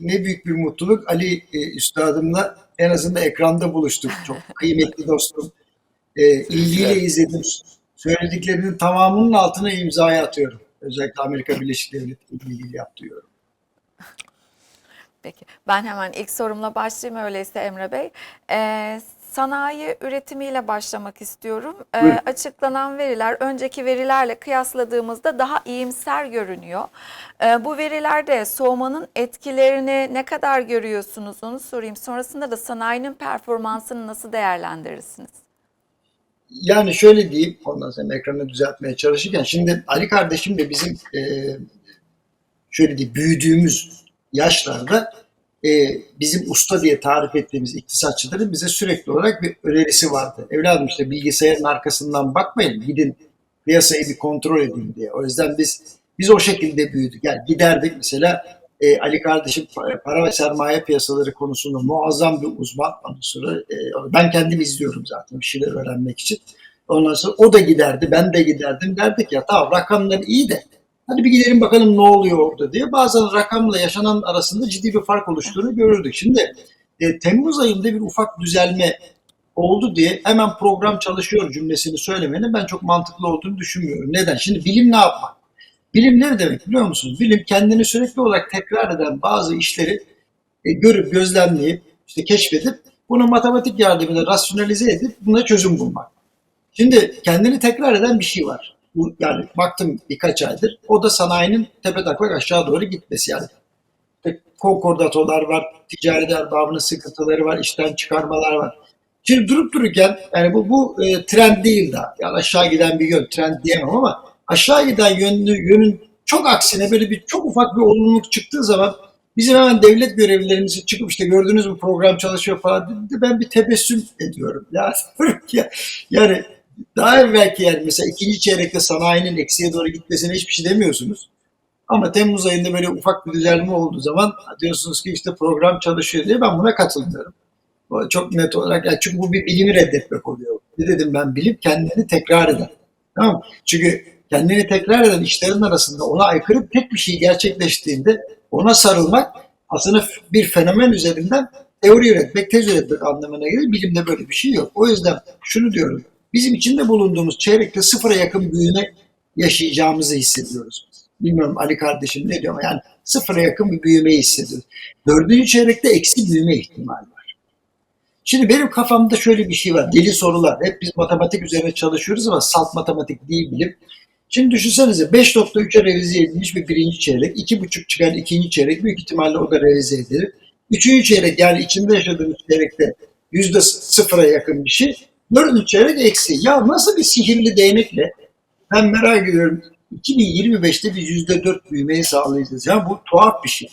ne büyük bir mutluluk. Ali e, Üstadımla en azından ekranda buluştuk. Çok kıymetli dostum. E, ilgiyle izledim. Söylediklerinin tamamının altına imzayı atıyorum. Özellikle Amerika Birleşik Devletleri ile ilgili yaptığı yorum. Peki. Ben hemen ilk sorumla başlayayım öyleyse Emre Bey. Ee, sanayi üretimiyle başlamak istiyorum. Ee, açıklanan veriler önceki verilerle kıyasladığımızda daha iyimser görünüyor. Ee, bu verilerde soğumanın etkilerini ne kadar görüyorsunuz onu sorayım. Sonrasında da sanayinin performansını nasıl değerlendirirsiniz? Yani şöyle diyeyim, ondan sonra ekranı düzeltmeye çalışırken, şimdi Ali kardeşim de bizim e, şöyle diyeyim, büyüdüğümüz yaşlarda e, bizim usta diye tarif ettiğimiz iktisatçıların bize sürekli olarak bir önerisi vardı. Evladım işte bilgisayarın arkasından bakmayın, gidin piyasayı bir kontrol edin diye. O yüzden biz biz o şekilde büyüdük. Yani giderdik mesela e, Ali kardeşim pa- para ve sermaye piyasaları konusunda muazzam bir uzman. Ondan sonra e, ben kendim izliyorum zaten bir şeyler öğrenmek için. Ondan sonra o da giderdi, ben de giderdim. Derdik ya tamam rakamlar iyi de hadi bir gidelim bakalım ne oluyor orada diye. Bazen rakamla yaşanan arasında ciddi bir fark oluştuğunu görürdük. Şimdi e, Temmuz ayında bir ufak düzelme oldu diye hemen program çalışıyor cümlesini söylemenin ben çok mantıklı olduğunu düşünmüyorum. Neden? Şimdi bilim ne yapmak? Bilim ne demek biliyor musunuz? Bilim kendini sürekli olarak tekrar eden bazı işleri e, görüp, gözlemleyip, işte keşfedip bunu matematik yardımıyla rasyonalize edip buna çözüm bulmak. Şimdi kendini tekrar eden bir şey var. Bu, yani baktım birkaç aydır. O da sanayinin tepe taklak aşağı doğru gitmesi. Yani konkordatolar var, ticari erbabının sıkıntıları var, işten çıkarmalar var. Şimdi durup dururken yani bu, bu e, trend değil daha. Yani aşağı giden bir yön, trend diyemem ama aşağı giden yönlü, yönün çok aksine böyle bir çok ufak bir olumluluk çıktığı zaman bizim hemen devlet görevlilerimiz çıkıp işte gördüğünüz bu program çalışıyor falan dedi. Ben bir tebessüm ediyorum. Ya, yani daha evvelki yani mesela ikinci çeyrekte sanayinin eksiye doğru gitmesine hiçbir şey demiyorsunuz. Ama Temmuz ayında böyle ufak bir düzelme olduğu zaman diyorsunuz ki işte program çalışıyor diye ben buna katılmıyorum. Çok net olarak yani çünkü bu bir bilimi reddetmek oluyor. Ne dedim ben bilim kendini tekrar eder. Tamam? Çünkü kendini tekrar eden işlerin arasında ona aykırı tek bir şey gerçekleştiğinde ona sarılmak aslında bir fenomen üzerinden teori üretmek, tez üretmek anlamına gelir. Bilimde böyle bir şey yok. O yüzden şunu diyorum. Bizim içinde bulunduğumuz çeyrekte sıfıra yakın büyüme yaşayacağımızı hissediyoruz. Bilmiyorum Ali kardeşim ne diyor ama yani sıfıra yakın bir büyümeyi hissediyoruz. Dördüncü çeyrekte eksi büyüme ihtimali var. Şimdi benim kafamda şöyle bir şey var. Deli sorular. Hep biz matematik üzerine çalışıyoruz ama salt matematik değil bilim. Şimdi düşünsenize 5.3'e revize edilmiş bir birinci çeyrek, 2.5 çıkan ikinci çeyrek büyük ihtimalle o da revize edilir. Üçüncü çeyrek yani içinde yaşadığımız çeyrekte yüzde sıfıra yakın bir şey. Dördüncü çeyrek eksi. Ya nasıl bir sihirli değnekle ben merak ediyorum 2025'te biz yüzde dört büyümeyi sağlayacağız. Ya bu tuhaf bir şey.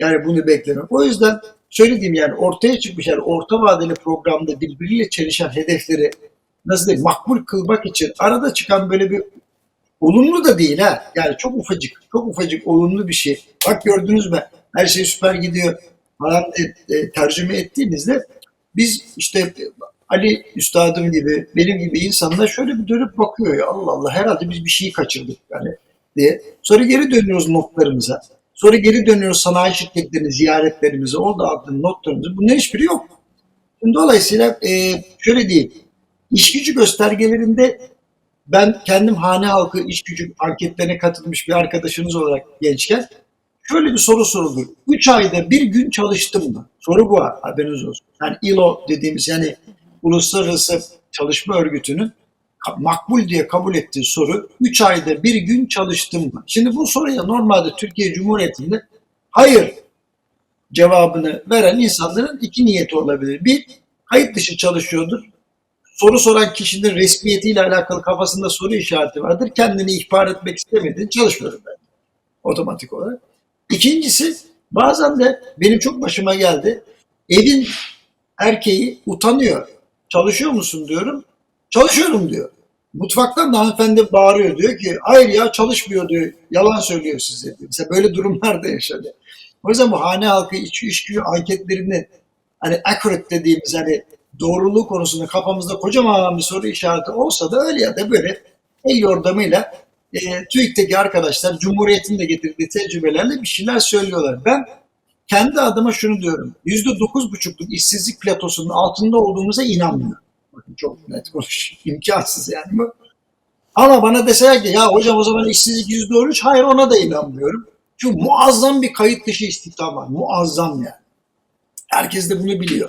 Yani bunu beklemek. O yüzden söylediğim yani ortaya çıkmış yani orta vadeli programda birbiriyle çelişen hedefleri nasıl diyeyim makbul kılmak için arada çıkan böyle bir olumlu da değil ha. Yani çok ufacık, çok ufacık olumlu bir şey. Bak gördünüz mü her şey süper gidiyor falan e, tercüme ettiğimizde biz işte Ali üstadım gibi benim gibi insanlar şöyle bir dönüp bakıyor ya Allah Allah herhalde biz bir şeyi kaçırdık yani diye. Sonra geri dönüyoruz notlarımıza. Sonra geri dönüyoruz sanayi şirketlerinin ziyaretlerimize, orada aldığım notlarımıza. Bunların hiçbiri yok. Dolayısıyla e, şöyle diyeyim. İş gücü göstergelerinde ben kendim hane halkı iş gücü anketlerine katılmış bir arkadaşınız olarak gençken şöyle bir soru sorulur. 3 ayda bir gün çalıştım mı? Soru bu haberiniz olsun. Yani ILO dediğimiz yani Uluslararası Çalışma Örgütü'nün makbul diye kabul ettiği soru 3 ayda bir gün çalıştım mı? Şimdi bu soruya normalde Türkiye Cumhuriyeti'nde hayır cevabını veren insanların iki niyeti olabilir. Bir, kayıt dışı çalışıyordur. Soru soran kişinin resmiyetiyle alakalı kafasında soru işareti vardır. Kendini ihbar etmek istemediğin çalışmıyorum ben. Otomatik olarak. İkincisi bazen de benim çok başıma geldi. Evin erkeği utanıyor. Çalışıyor musun diyorum. Çalışıyorum diyor. Mutfaktan da hanımefendi bağırıyor diyor ki hayır ya çalışmıyor diyor. Yalan söylüyor size. Mesela böyle durumlar da yaşadı. O yüzden bu hane halkı iç, iş gücü anketlerini hani accurate dediğimiz hani doğruluğu konusunda kafamızda kocaman bir soru işareti olsa da öyle ya da böyle el yordamıyla e, TÜİK'teki arkadaşlar Cumhuriyet'in de getirdiği tecrübelerle bir şeyler söylüyorlar. Ben kendi adıma şunu diyorum. Yüzde dokuz buçukluk işsizlik platosunun altında olduğumuza inanmıyorum. Bakın çok net konuş. İmkansız yani bu. Ama bana deseler ki ya hocam o zaman işsizlik yüzde on üç. Hayır ona da inanmıyorum. Çünkü muazzam bir kayıt dışı istihdam var. Muazzam yani. Herkes de bunu biliyor.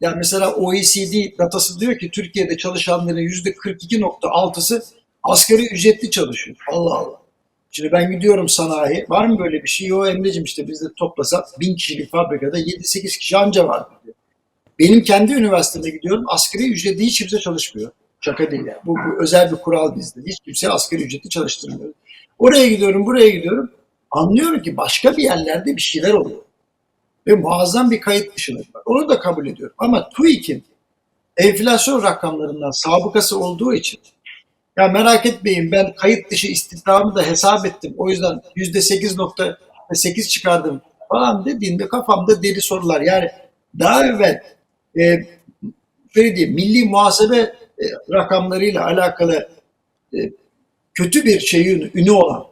Yani mesela OECD datası diyor ki Türkiye'de çalışanların yüzde 42.6'sı asgari ücretli çalışıyor. Allah Allah. Şimdi ben gidiyorum sanayi. Var mı böyle bir şey? Yok Emre'cim işte biz de toplasak bin kişilik fabrikada 7-8 kişi anca var. diyor. Benim kendi üniversiteme gidiyorum. Asgari ücretli hiç kimse çalışmıyor. Şaka değil yani. Bu, bu özel bir kural bizde. Hiç kimse asgari ücretli çalıştırmıyor. Oraya gidiyorum, buraya gidiyorum. Anlıyorum ki başka bir yerlerde bir şeyler oluyor. Ve muazzam bir kayıt dışılık var. Onu da kabul ediyorum. Ama TÜİK'in enflasyon rakamlarından sabıkası olduğu için ya merak etmeyin ben kayıt dışı istihdamı da hesap ettim. O yüzden yüzde sekiz nokta sekiz çıkardım falan dediğinde kafamda deli sorular. Yani daha evvel e, şöyle diyeyim milli muhasebe e, rakamlarıyla alakalı e, kötü bir şeyin ünü olan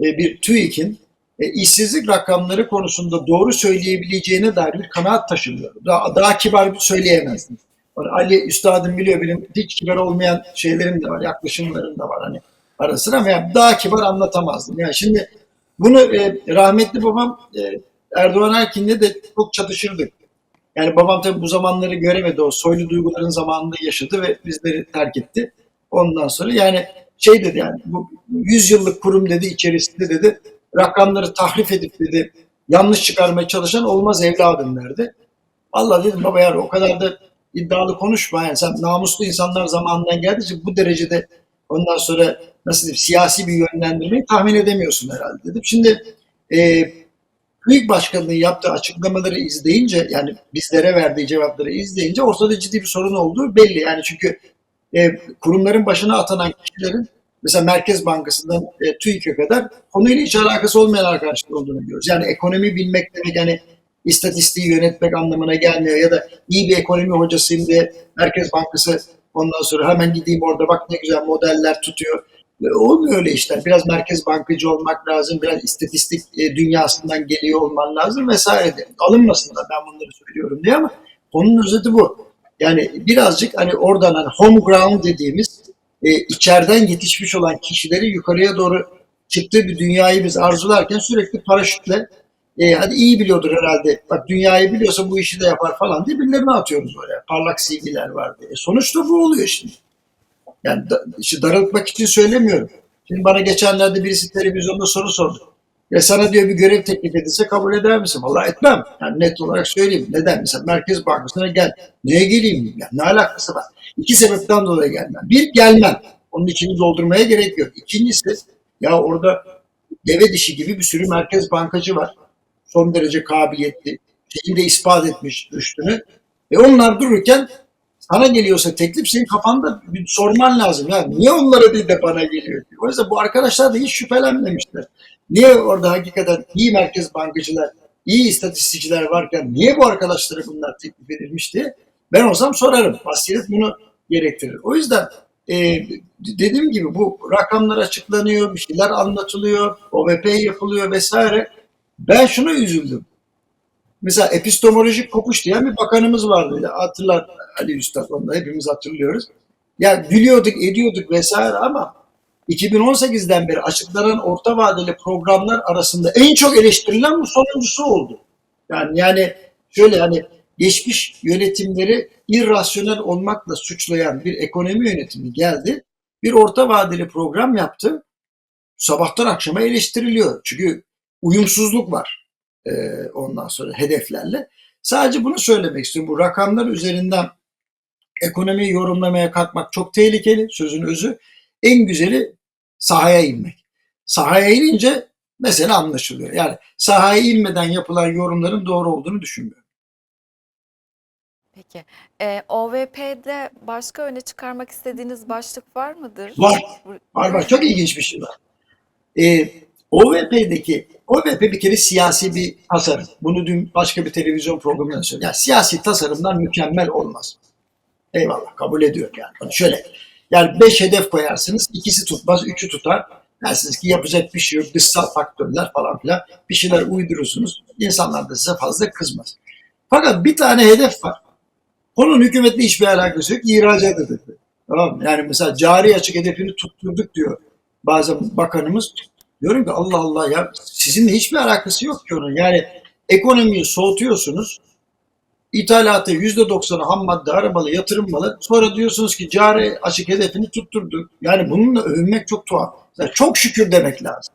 e, bir TÜİK'in e, işsizlik rakamları konusunda doğru söyleyebileceğine dair bir kanaat taşımıyor. Daha, daha kibar bir söyleyemezdim. Yani Ali Üstad'ım biliyor benim hiç kibar olmayan şeylerim de var, yaklaşımlarım da var hani ara sıra yani daha kibar anlatamazdım. Yani şimdi bunu e, rahmetli babam e, Erdoğan Erkin'le de çok çatışırdık. Yani babam tabii bu zamanları göremedi o soylu duyguların zamanında yaşadı ve bizleri terk etti. Ondan sonra yani şey dedi yani bu 100 yıllık kurum dedi içerisinde dedi rakamları tahrif edip dedi yanlış çıkarmaya çalışan olmaz evladım derdi. Allah dedim baba yani o kadar da iddialı konuşma yani sen namuslu insanlar zamanından geldiği bu derecede ondan sonra nasıl diyeyim siyasi bir yönlendirmeyi tahmin edemiyorsun herhalde dedim. Şimdi e, TÜİK Başkanı'nın yaptığı açıklamaları izleyince yani bizlere verdiği cevapları izleyince ortada ciddi bir sorun olduğu belli. Yani çünkü e, kurumların başına atanan kişilerin mesela Merkez Bankası'ndan e, TÜİK'e kadar konuyla hiç alakası olmayan arkadaşlar olduğunu görüyoruz. Yani ekonomi bilmek demek yani istatistiği yönetmek anlamına gelmiyor ya da iyi bir ekonomi hocasıyım diye Merkez Bankası ondan sonra hemen gideyim orada bak ne güzel modeller tutuyor. E, Olmuyor öyle işler. Biraz merkez bankacı olmak lazım, biraz istatistik e, dünyasından geliyor olman lazım vesaire. de. Alınmasınlar ben bunları söylüyorum diye ama konunun özeti bu. Yani birazcık hani oradan hani home ground dediğimiz e, içeriden yetişmiş olan kişileri yukarıya doğru çıktığı bir dünyayı biz arzularken sürekli paraşütle e, hadi iyi biliyordur herhalde. Bak dünyayı biliyorsa bu işi de yapar falan diye birilerine atıyoruz oraya. Parlak CV'ler var diye. E, sonuçta bu oluyor şimdi. Yani da, işte daraltmak için söylemiyorum. Şimdi bana geçenlerde birisi televizyonda soru sordu. Ya sana diyor bir görev teklif edilse kabul eder misin? Vallahi etmem. Yani net olarak söyleyeyim. Neden? Mesela Merkez Bankası'na gel. Neye geleyim? Yani ne alakası var? İki sebepten dolayı gelmem. Bir, gelmem. Onun içini doldurmaya gerek yok. İkincisi, ya orada deve dişi gibi bir sürü merkez bankacı var. Son derece kabiliyetli. Şeyini de ispat etmiş üstünü. Ve onlar dururken sana geliyorsa teklif senin kafanda bir sorman lazım. Ya niye onlara değil de bana geliyor? diye. O yüzden bu arkadaşlar da hiç şüphelenmemişler. Niye orada hakikaten iyi merkez bankacılar, iyi istatistikçiler varken niye bu arkadaşlara bunlar teklif edilmiş diye ben olsam sorarım. Basiret bunu gerektirir. O yüzden e, dediğim gibi bu rakamlar açıklanıyor, bir şeyler anlatılıyor, OVP yapılıyor vesaire. Ben şuna üzüldüm. Mesela epistemolojik kopuş diyen bir bakanımız vardı. Hatırlar Ali Üstad onu da hepimiz hatırlıyoruz. Ya gülüyorduk, ediyorduk vesaire ama 2018'den beri açıklanan orta vadeli programlar arasında en çok eleştirilen bu sonuncusu oldu. Yani yani şöyle hani geçmiş yönetimleri irrasyonel olmakla suçlayan bir ekonomi yönetimi geldi. Bir orta vadeli program yaptı. Sabahtan akşama eleştiriliyor. Çünkü uyumsuzluk var e, ondan sonra hedeflerle. Sadece bunu söylemek istiyorum. Bu rakamlar üzerinden ekonomiyi yorumlamaya kalkmak çok tehlikeli sözün özü. En güzeli sahaya inmek. Sahaya inince mesele anlaşılıyor. Yani sahaya inmeden yapılan yorumların doğru olduğunu düşünmüyorum. Peki. Ee, OVP'de başka öne çıkarmak istediğiniz başlık var mıdır? Var. Var var çok ilginç bir şey var. Ee, OVP'deki OVP bir kere siyasi bir tasarım. Bunu dün başka bir televizyon programında söyledim. Yani siyasi tasarımdan mükemmel olmaz. Eyvallah kabul ediyorum yani. Şöyle yani beş hedef koyarsınız ikisi tutmaz üçü tutar. Dersiniz ki yapacak bir şey yok, dışsal faktörler falan filan bir şeyler uydurursunuz. İnsanlar da size fazla kızmaz. Fakat bir tane hedef var. Konunun hükümetle hiçbir alakası yok. İhracat hedefi. Tamam mı? Yani mesela cari açık hedefini tutturduk diyor bazen bakanımız. Diyorum ki Allah Allah ya sizinle hiçbir alakası yok ki onun. Yani ekonomiyi soğutuyorsunuz. İthalatı %90'ı ham madde, arabalı, yatırım malı. Sonra diyorsunuz ki cari açık hedefini tutturduk. Yani bununla övünmek çok tuhaf. Yani çok şükür demek lazım.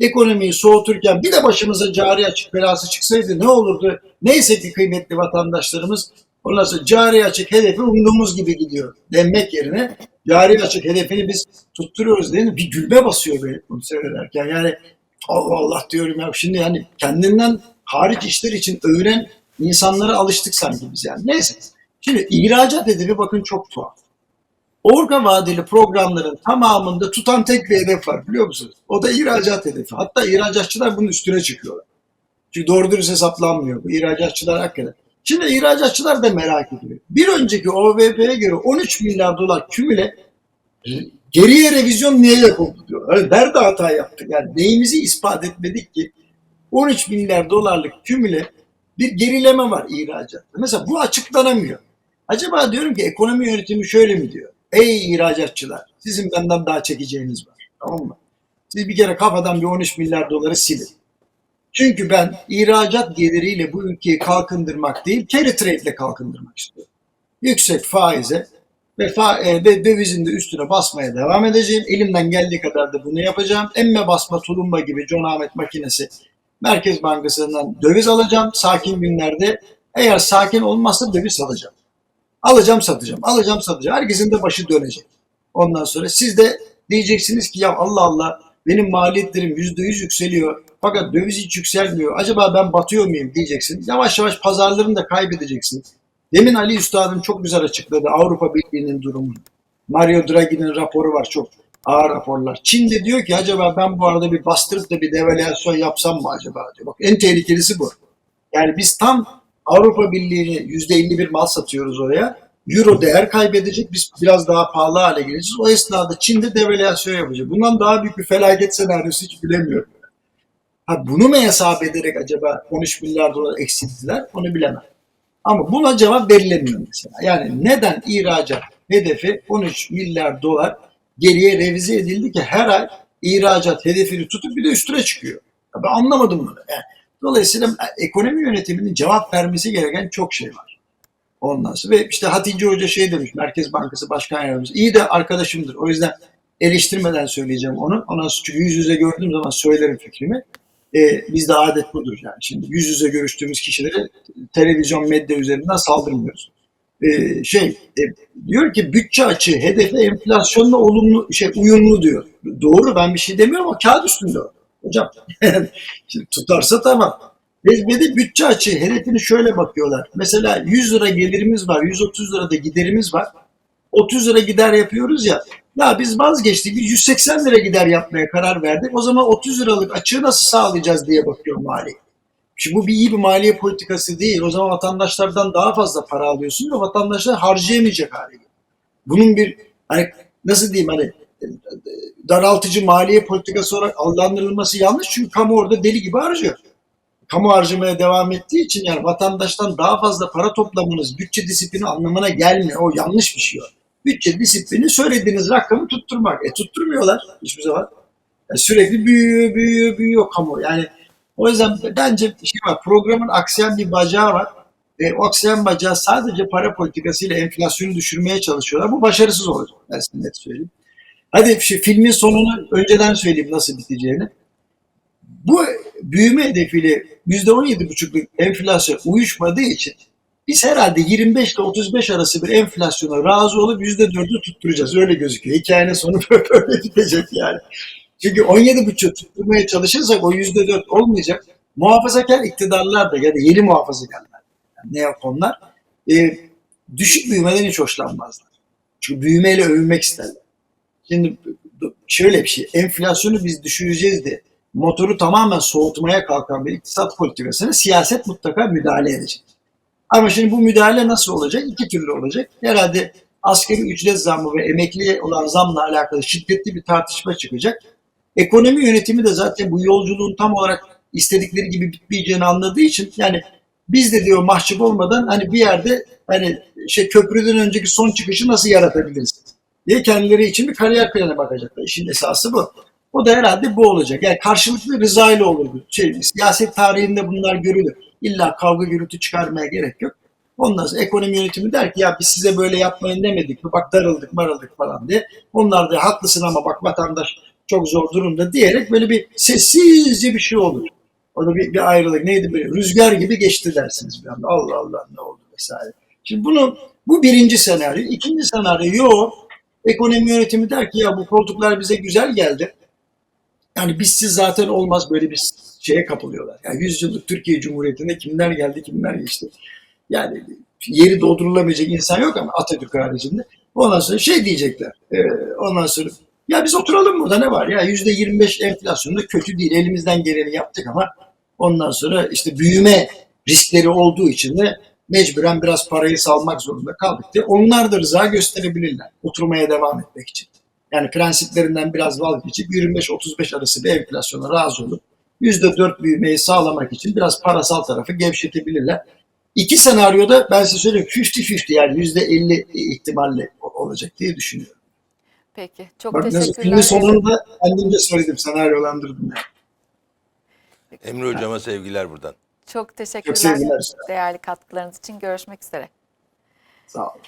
Ekonomiyi soğuturken bir de başımıza cari açık belası çıksaydı ne olurdu? Neyse ki kıymetli vatandaşlarımız ondan sonra cari açık hedefi umduğumuz gibi gidiyor denmek yerine cari açık hedefini biz tutturuyoruz değil mi? Bir gülme basıyor böyle bunu söylerken. Yani Allah Allah diyorum ya şimdi yani kendinden hariç işler için övünen insanlara alıştık sanki biz yani. Neyse. Şimdi ihracat hedefi bakın çok tuhaf. Orga vadeli programların tamamında tutan tek bir hedef var biliyor musunuz? O da ihracat hedefi. Hatta ihracatçılar bunun üstüne çıkıyorlar. Çünkü doğru dürüst hesaplanmıyor bu. İhracatçılar hakikaten. Şimdi ihracatçılar da merak ediyor. Bir önceki OVP'ye göre 13 milyar dolar kümüle geriye revizyon niye yapıldı diyor. Nerede hata yaptık? Yani neyimizi ispat etmedik ki 13 milyar dolarlık kümüle bir gerileme var ihracatta. Mesela bu açıklanamıyor. Acaba diyorum ki ekonomi yönetimi şöyle mi diyor? Ey ihracatçılar sizin benden daha çekeceğiniz var. Tamam mı? Siz bir kere kafadan bir 13 milyar doları silin. Çünkü ben ihracat geliriyle bu ülkeyi kalkındırmak değil, carry trade ile kalkındırmak istiyorum. Yüksek faize ve, fa e, ve dövizin de üstüne basmaya devam edeceğim. Elimden geldiği kadar da bunu yapacağım. Emme basma tulumba gibi John Ahmet makinesi Merkez Bankası'ndan döviz alacağım sakin günlerde. Eğer sakin olmazsa döviz alacağım. Alacağım satacağım, alacağım satacağım. Herkesin de başı dönecek. Ondan sonra siz de diyeceksiniz ki ya Allah Allah benim maliyetlerim yüzde yüz yükseliyor. Fakat döviz hiç yükselmiyor. Acaba ben batıyor muyum diyeceksiniz. Yavaş yavaş pazarlarını da kaybedeceksiniz. Demin Ali Üstad'ım çok güzel açıkladı Avrupa Birliği'nin durumunu. Mario Draghi'nin raporu var çok ağır raporlar. Çin de diyor ki acaba ben bu arada bir bastırıp da bir devalüasyon yapsam mı acaba diyor. Bak en tehlikelisi bu. Yani biz tam Avrupa Birliği'ne %51 mal satıyoruz oraya. Euro değer kaybedecek. Biz biraz daha pahalı hale geleceğiz. O esnada Çin'de devalüasyon yapacak. Bundan daha büyük bir felaket senaryosu hiç bilemiyorum. Ha, bunu mu hesap ederek acaba 13 milyar dolar eksilttiler onu bilemem. Ama buna cevap verilemiyor mesela. Yani neden ihracat hedefi 13 milyar dolar geriye revize edildi ki her ay ihracat hedefini tutup bir de üstüne çıkıyor. Ben anlamadım bunu. Yani dolayısıyla ekonomi yönetiminin cevap vermesi gereken çok şey var. Ondan sonra ve işte Hatice Hoca şey demiş Merkez Bankası Başkan Yardımcısı. İyi de arkadaşımdır. O yüzden eleştirmeden söyleyeceğim onu. Ona çünkü yüz yüze gördüğüm zaman söylerim fikrimi. Ee, bizde adet budur yani. Şimdi yüz yüze görüştüğümüz kişileri televizyon medya üzerinden saldırmıyoruz. Ee, şey e, diyor ki bütçe açığı hedefe enflasyonla olumlu şey uyumlu diyor. Doğru ben bir şey demiyorum ama kağıt üstünde o. Hocam tutarsa tamam. Ve de bütçe açığı hedefini şöyle bakıyorlar. Mesela 100 lira gelirimiz var, 130 lira da giderimiz var. 30 lira gider yapıyoruz ya. Ya biz vazgeçtik, biz 180 lira gider yapmaya karar verdik. O zaman 30 liralık açığı nasıl sağlayacağız diye bakıyor mali. Şimdi bu bir iyi bir maliye politikası değil. O zaman vatandaşlardan daha fazla para alıyorsun ve vatandaşlar harcayamayacak hale. Bunun bir hani nasıl diyeyim hani daraltıcı maliye politikası olarak adlandırılması yanlış. Çünkü kamu orada deli gibi harcıyor. Kamu harcamaya devam ettiği için yani vatandaştan daha fazla para toplamanız bütçe disiplini anlamına gelmiyor. O yanlış bir şey o. Bütçe disiplini söylediğiniz rakamı tutturmak. E tutturmuyorlar hiçbir zaman. Yani sürekli büyüyor, büyüyor, büyüyor kamu. Yani o yüzden bence şey var, programın aksayan bir bacağı var. E, o aksayan bacağı sadece para politikasıyla enflasyonu düşürmeye çalışıyorlar. Bu başarısız olacak. Ben size net söyleyeyim. Hadi şu filmin sonunu önceden söyleyeyim nasıl biteceğini. Bu büyüme hedefiyle %17,5'luk enflasyon uyuşmadığı için biz herhalde 25 ile 35 arası bir enflasyona razı olup %4'ü tutturacağız. Öyle gözüküyor. Hikayenin sonu böyle bitecek yani. Çünkü 17,5 tutturmaya çalışırsak o %4 olmayacak. Muhafazakar iktidarlar da ya da yeni muhafazakarlar yani ne yap onlar e, düşük büyümeden hiç hoşlanmazlar. Çünkü büyümeyle övünmek isterler. Şimdi şöyle bir şey enflasyonu biz düşüreceğiz de motoru tamamen soğutmaya kalkan bir iktisat politikasına siyaset mutlaka müdahale edecek. Ama şimdi bu müdahale nasıl olacak? İki türlü olacak. Herhalde asgari ücret zammı ve emekliye olan zamla alakalı şiddetli bir tartışma çıkacak. Ekonomi yönetimi de zaten bu yolculuğun tam olarak istedikleri gibi bitmeyeceğini anladığı için yani biz de diyor mahcup olmadan hani bir yerde hani şey köprüden önceki son çıkışı nasıl yaratabiliriz diye kendileri için bir kariyer planı bakacaklar. İşin esası bu. O da herhalde bu olacak. Yani karşılıklı rıza ile olur. Şey, siyaset tarihinde bunlar görülür. İlla kavga gürültü çıkarmaya gerek yok. Ondan sonra ekonomi yönetimi der ki ya biz size böyle yapmayın demedik mi? Bak darıldık marıldık falan diye. Onlar da haklısın ama bak vatandaş çok zor durumda diyerek böyle bir sessizce bir şey olur. O da bir, bir ayrılık. Neydi böyle? Rüzgar gibi geçti dersiniz bir anda. Allah Allah ne oldu vesaire. Şimdi bunu bu birinci senaryo. İkinci senaryo yok. Ekonomi yönetimi der ki ya bu koltuklar bize güzel geldi. Yani bizsiz zaten olmaz böyle bir şeye kapılıyorlar. Yani 100 yıllık Türkiye Cumhuriyeti'nde kimler geldi kimler geçti. Yani yeri doldurulamayacak insan yok ama Atatürk haricinde. Ondan sonra şey diyecekler. e, ondan sonra ya biz oturalım burada ne var ya yüzde 25 enflasyonda kötü değil. Elimizden geleni yaptık ama ondan sonra işte büyüme riskleri olduğu için de mecburen biraz parayı salmak zorunda kaldık diye. Onlar da rıza gösterebilirler oturmaya devam etmek için. Yani prensiplerinden biraz vazgeçip 25-35 arası bir enflasyona razı olup %4 büyümeyi sağlamak için biraz parasal tarafı gevşetebilirler. İki senaryoda ben size söyleyeyim 50-50 yani %50 ihtimalle olacak diye düşünüyorum. Peki. Çok Bak teşekkürler. filmin sonunda kendimce söyledim, senaryolandırdım yani. Emre hocama sevgiler buradan. Çok teşekkürler. Çok sevgiler. Değerli katkılarınız için görüşmek üzere. Sağ olun.